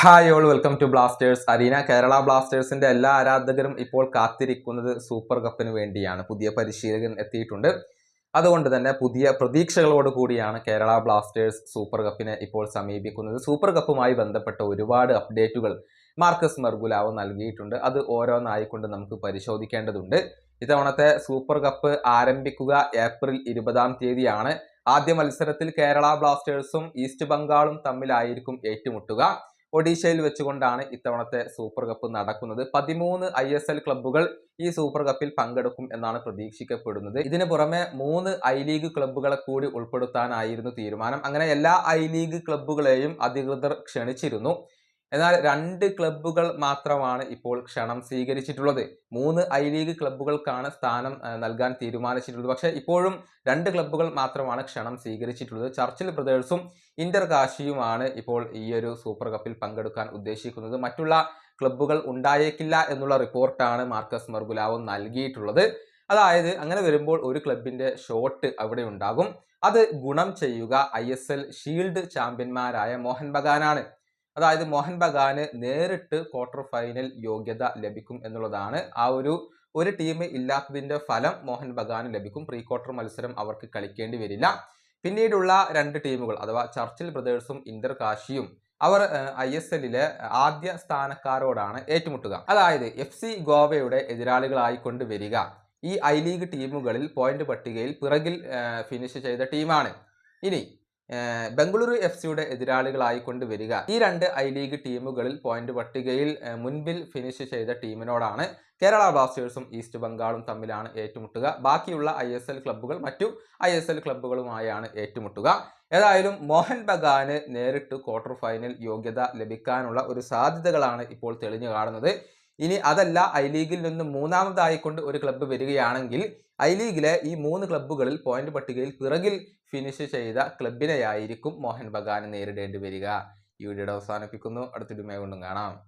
Hi all welcome to Blasters arena Kerala ബ്ലാസ്റ്റേഴ്സിന്റെ എല്ലാ ആരാധകരും ഇപ്പോൾ കാത്തിരിക്കുന്നത് സൂപ്പർ കപ്പിന് വേണ്ടിയാണ്. പുതിയ പരിശീലകൻ എത്തിയിട്ടുണ്ട്. അതുകൊണ്ട് തന്നെ പുതിയ പ്രതീക്ഷകളോട് കൂടിയാണ് കേരള ബ്ലാസ്റ്റേഴ്സ് സൂപ്പർ കപ്പിനെ ഇപ്പോൾ സമീപിക്കുന്നത്. സൂപ്പർ കപ്പുമായി ബന്ധപ്പെട്ട ഒരുപാട് അപ്ഡേറ്റുകൾ മാർക്കസ് മെർഗുലാവ് നൽകിയിട്ടുണ്ട്. അത് ഓരോന്നായിക്കൊണ്ട് നമുക്ക് പരിശോധിക്കേണ്ടതുണ്ട്. ഇത്തവണത്തെ സൂപ്പർ കപ്പ് ആരംഭിക്കുക ഏപ്രിൽ ഇരുപതാം തീയതിയാണ്. ആദ്യ മത്സരത്തിൽ കേരള ബ്ലാസ്റ്റേഴ്സും ഈസ്റ്റ് ബംഗാളും തമ്മിലായിരിക്കും ഏറ്റുമുട്ടുക. ഒഡീഷയിൽ വെച്ചുകൊണ്ടാണ് ഇത്തവണത്തെ സൂപ്പർ കപ്പ് നടക്കുന്നത്. പതിമൂന്ന് ഐ എസ് എൽ ക്ലബ്ബുകൾ ഈ സൂപ്പർ കപ്പിൽ പങ്കെടുക്കും എന്നാണ് പ്രതീക്ഷിക്കപ്പെടുന്നത്. ഇതിനു പുറമെ മൂന്ന് ഐ ലീഗ് ക്ലബ്ബുകളെ കൂടി ഉൾപ്പെടുത്താനായിരുന്നു തീരുമാനം. അങ്ങനെ എല്ലാ ഐ ലീഗ് ക്ലബ്ബുകളെയും അധികൃതർ ക്ഷണിച്ചിരുന്നു. എന്നാൽ രണ്ട് ക്ലബ്ബുകൾ മാത്രമാണ് ഇപ്പോൾ ക്ഷണം സ്വീകരിച്ചിട്ടുള്ളത്. മൂന്ന് ഐ ലീഗ് ക്ലബ്ബുകൾക്കാണ് സ്ഥാനം നൽകാൻ തീരുമാനിച്ചിട്ടുള്ളത്. പക്ഷേ ഇപ്പോഴും രണ്ട് ക്ലബ്ബുകൾ മാത്രമാണ് ക്ഷണം സ്വീകരിച്ചിട്ടുള്ളത്. ചർച്ചിൽ ബ്രദേഴ്സും ഇന്റർ കാശിയുമാണ് ഇപ്പോൾ ഈ ഒരു സൂപ്പർ കപ്പിൽ പങ്കെടുക്കാൻ ഉദ്ദേശിക്കുന്നത്. മറ്റുള്ള ക്ലബ്ബുകൾ ഉണ്ടായേക്കില്ല എന്നുള്ള റിപ്പോർട്ടാണ് മാർക്കസ് മർഗുലാവും നൽകിയിട്ടുള്ളത്. അതായത് അങ്ങനെ വരുമ്പോൾ ഒരു ക്ലബിന്റെ ഷോട്ട് അവിടെ ഉണ്ടാകും. അത് ഗുണം ചെയ്യുക ഐ ഷീൽഡ് ചാമ്പ്യന്മാരായ മോഹൻ ബഗാനാണ്. അതായത് മോഹൻ ബഗാന് നേരിട്ട് ക്വാർട്ടർ ഫൈനൽ യോഗ്യത ലഭിക്കും എന്നുള്ളതാണ്. ആ ഒരു ഒരു ടീം ഇല്ലാത്തതിന്റെ ഫലം മോഹൻ ബഗാന് ലഭിക്കും. പ്രീ ക്വാർട്ടർ മത്സരം അവർക്ക് കളിക്കേണ്ടി വരില്ല. പിന്നീടുള്ള രണ്ട് ടീമുകൾ അഥവാ ചർച്ചിൽ ബ്രദേഴ്സും ഇന്റർ കാശിയും അവർ ഐ എസ് എല്ലിലെ ആദ്യ സ്ഥാനക്കാരോടാണ് ഏറ്റുമുട്ടുക. അതായത് എഫ് സി ഗോവയുടെ എതിരാളികളായിക്കൊണ്ട് വരിക. ഈ ഐ ലീഗ് ടീമുകളിൽ പോയിന്റ് പട്ടികയിൽ പിറകിൽ ഫിനിഷ് ചെയ്ത ടീമാണ് ഇനി ബംഗളൂരു എഫ് സിയുടെ എതിരാളികളായിക്കൊണ്ട് വരിക. ഈ രണ്ട് ഐ ലീഗ് ടീമുകളിൽ പോയിന്റ് പട്ടികയിൽ മുൻപിൽ ഫിനിഷ് ചെയ്ത ടീമിനോടാണ് കേരള ബ്ലാസ്റ്റേഴ്സും ഈസ്റ്റ് ബംഗാളും തമ്മിലാണ് ഏറ്റുമുട്ടുക. ബാക്കിയുള്ള ഐ എസ് എൽ ക്ലബ്ബുകൾ മറ്റു ഐ എസ് എൽ ക്ലബ്ബുകളുമായാണ് ഏറ്റുമുട്ടുക. ഏതായാലും മോഹൻ ബഗാന് നേരിട്ട് ക്വാർട്ടർ ഫൈനൽ യോഗ്യത ലഭിക്കാനുള്ള ഒരു സാധ്യതകളാണ് ഇപ്പോൾ തെളിഞ്ഞു കാണുന്നത്. ഇനി അതല്ല ഐ ലീഗിൽ നിന്ന് മൂന്നാമതായിക്കൊണ്ട് ഒരു ക്ലബ്ബ് വരികയാണെങ്കിൽ ഐ ലീഗിലെ ഈ മൂന്ന് ക്ലബ്ബുകളിൽ പോയിന്റ് പട്ടികയിൽ പിറകിൽ ഫിനിഷ് ചെയ്ത ക്ലബിനെയായിരിക്കും മോഹൻ ബഗാനെ നേരിടേണ്ടി വരിക. ഈ വീഡിയോയുടെ അവസാനിപ്പിക്കുന്നു. അടുത്തിടുമേ കൊണ്ടും കാണാം.